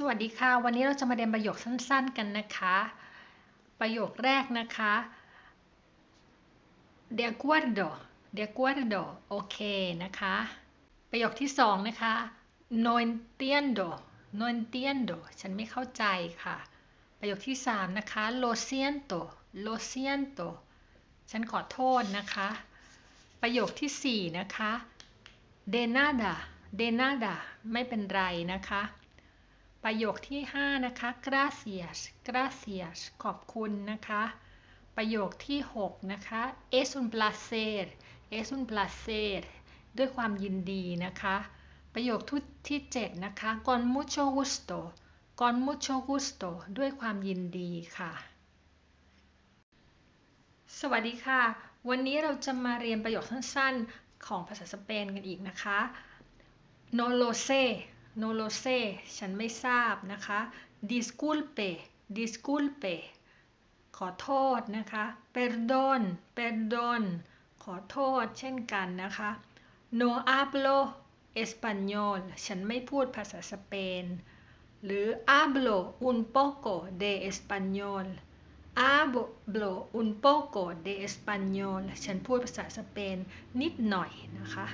สวัสดีค่ะ วันนี้เราจะมาเรียนประโยคสั้น ๆ กันนะคะ ประโยคแรกนะคะ de acuerdo de acuerdo โอเคนะคะ ประโยคที่สองนะคะ no entiendo no entiendo ฉันไม่เข้าใจค่ะ ประโยคที่สามนะคะ lo siento lo siento ฉันขอโทษนะคะ ประโยคที่สี่นะคะ de nada de nada ไม่เป็นไรนะคะ ประโยคที่ 5 นะคะ gracias gracias ขอบคุณนะคะ ประโยคที่ 6 นะคะ es un placer es un placer ด้วยความยินดีนะคะ ประโยคที่ 7 นะคะ con mucho gusto con mucho gusto ด้วยความยินดีค่ะ สวัสดีค่ะ วันนี้เราจะมาเรียนประโยคสั้นๆ ของภาษาสเปนกันอีกนะคะ no lo sé no lo sé ฉันไม่ทราบนะคะ disculpe disculpe ขอโทษนะคะ perdón perdón ขอโทษเช่นกันนะคะ no hablo español ฉันไม่พูดภาษาสเปน หรือ hablo un poco de español hablo un poco de español ฉันพูดภาษาสเปนนิดหน่อยนะคะ